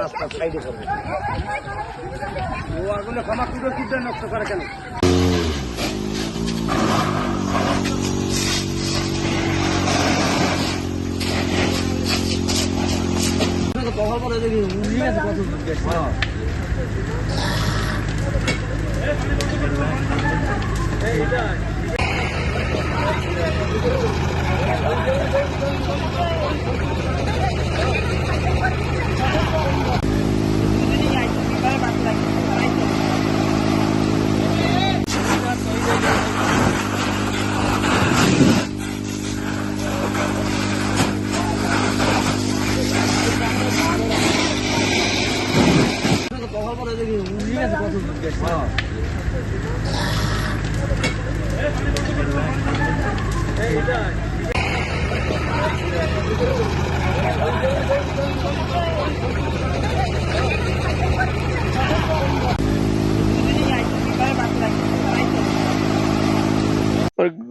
রাস্তা সাইডে করবে ও আগুনে ক্ষমা কুড়ে কুড়ে নষ্ট করে কেন আমার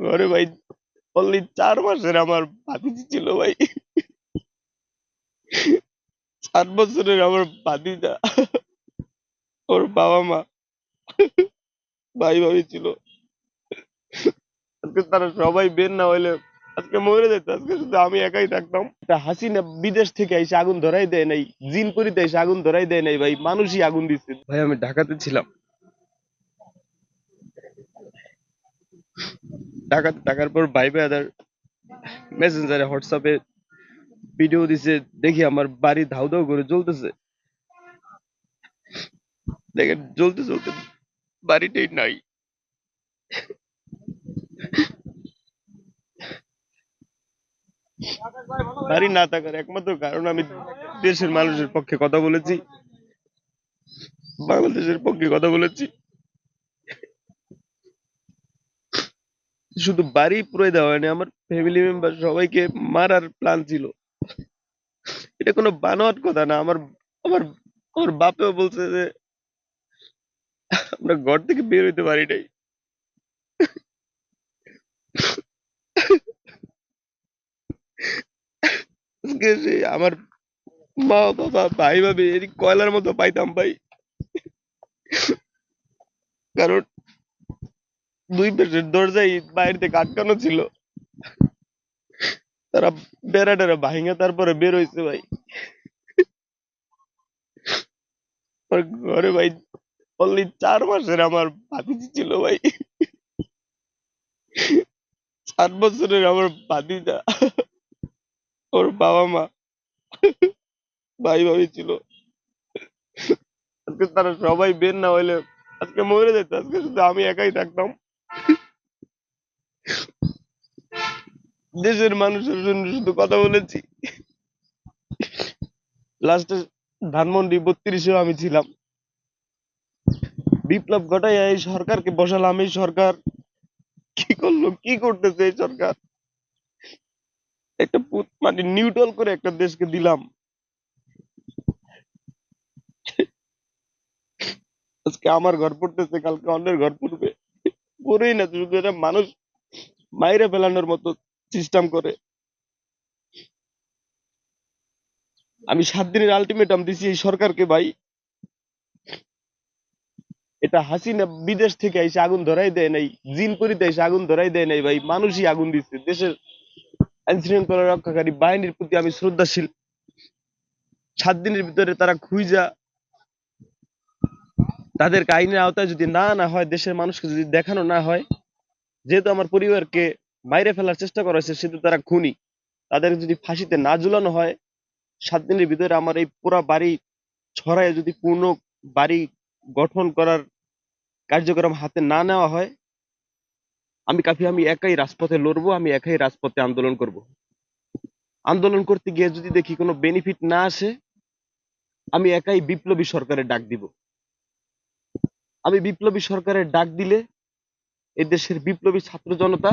ঘরে ভাই অনলি চার মাসের আমার ভাতিজি ছিল ভাই। চার বছরের আমার ভাতিজা। ওর বাবা মা। ভাই ভাবি ছিল। আজকে তারা সবাই বের না হইলে আজকে মরে যেত, আজকে শুধু আমি একাই থাকতাম। হাসিনা বিদেশ থেকে এসে আগুন ধরাই দেয় নাই জিনপুরিতে এসে আগুন ধরাই দেয় নাই ভাই, মানুষই আগুন দিচ্ছে ভাই, আমি ঢাকাতে ছিলাম। ঢাকাতে থাকার পর ভাই মেসেঞ্জারে হোয়াটসঅ্যাপে ভিডিও দিছে, দেখি আমার বাড়ি ধাউ ধাউ করে জ্বলতেছে। দেখেন, জ্বলতে জ্বলতে বাড়িটাই নাই। বাড়ি না থাকার একমাত্র কারণ আমি দেশের মানুষের পক্ষে কথা বলেছি। বাংলাদেশের পক্ষে কথা বলেছি। শুধু বাড়ি পুরোই দেওয়া হয়নি, আমার ফ্যামিলি মেম্বার সবাইকে মারার প্ল্যান ছিল। এটা কোনো বানোয়াট কথা না, আমার আমার আমার বাপেও বলছে যে আমরা ঘর থেকে বের হইতে পারি নাই। আমার মা, বাবা, ভাই, ভাবি এদিক কয়লার মতো পাইতাম ভাই। কারণ দুই পাশের দরজায় বাইরে থেকে আটকানো ছিল। তারা বেড়া টেরা ভাঙে তারপরে বের হয়েছে ভাই। ঘরে ভাই অনলি চার মাসের আমার ভাতিজি ছিল ভাই। চার বছরের আমার ভাতিজা ওর বাবা মা। ভাই ভাবি ছিল। আজকে তারা সবাই বের না হইলে আজকে মরে যেত, আজকে শুধু আমি একাই থাকতাম। দেশের মানুষের জন্য শুধু কথা বলেছি। লাস্টে ধানমন্ডি বত্রিশেও আমি ছিলাম। বিপ্লব ঘটাই, এই সরকারকে বসালাম, এই সরকার কি করল, কি করতেছে এই সরকার? একটা মানে নিউট্রাল করে একটা দেশকে দিলাম। আজকে আমার ঘর পড়তেছে, কালকে অন্যের ঘর পড়বে। পড়েই না, শুধু এটা মানুষ মাইরে ফেলানোর মতো সিস্টেম করে। আমি সাত দিনের আলটিমেটাম দিছি এই সরকারকে, ভাই। এটা হাসিনা বিদেশ থেকে এসে আগুন ধরাই দেয় নাই জিনপুরিতে এসে আগুন ধরাই দেয় নাই ভাই, মানুষই আগুন দিচ্ছে দেশের আইন শৃঙ্খলা রক্ষাকারী বাহিনীর প্রতি আমি শ্রদ্ধাশীল। সাত দিনের ভিতরে তারা খুঁজা তাদেরকে আইনের আওতায় যদি না না হয়, দেশের মানুষকে যদি দেখানো না হয়, যেহেতু আমার পরিবারকে মাইরে ফেলার চেষ্টা করা হয়েছে, সেহেতু তারা খুনি। তাদের যদি ফাঁসিতে না ঝুলানো হয়, সাত দিনের ভিতরে আমার এই পুরা বাড়ি ছড়ায় যদি পূর্ণ বাড়ি গঠন করার কার্যক্রম হাতে না নেওয়া হয়, আমি কাফি, আমি একাই রাজপথে লড়বো, আমি একাই রাজপথে আন্দোলন করব। আন্দোলন করতে গিয়ে যদি দেখি কোনো বেনিফিট না আসে, আমি একাই বিপ্লবী সরকারের ডাক দিব। আমি বিপ্লবী সরকারের ডাক দিলে এই দেশের বিপ্লবী ছাত্র জনতা,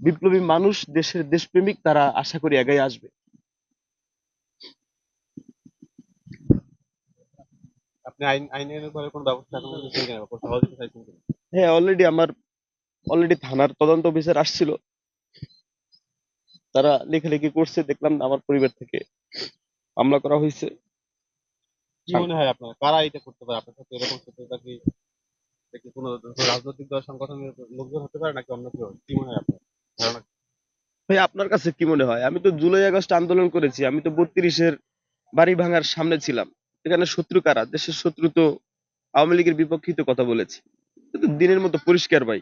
বিপ্লবী মানুষ, দেশের দেশপ্রেমিক তারা আশা করি এগাই আসবে। আপনি আইন আইনের উপরে কোনো ব্যবস্থা এখন নিচ্ছেন কিনা বা সহযোগিতা চাইছেন কিনা? হ্যাঁ অলরেডি আমার অলরেডি থানার তদন্ত অফিসার আসছিল। তারা লেখালেখি করছে দেখলাম আমার পরিবার থেকে মামলা করা হয়েছে। কি মনে হয় আপনার? কারা এটা করতে পারে? আপনার সাথে এরকম সত্যতা কি? কি কোনো রাজনৈতিক দল সংগঠনের লোকজন হতে পারে নাকি অন্য কেউ? কি মনে হয় আপনার ধারণা? ভাই আপনার কাছে কি মনে হয়? আমি তো জুলাই আগস্ট আন্দোলন করেছি আমি তো বত্রিশের বাড়ি ভাঙার সামনে ছিলাম। এখানে শত্রু কারা? দেশের শত্রু তো আওয়ামী লীগের বিপক্ষেই তো কথা বলেছে। দিনের মতো পরিষ্কার ভাই।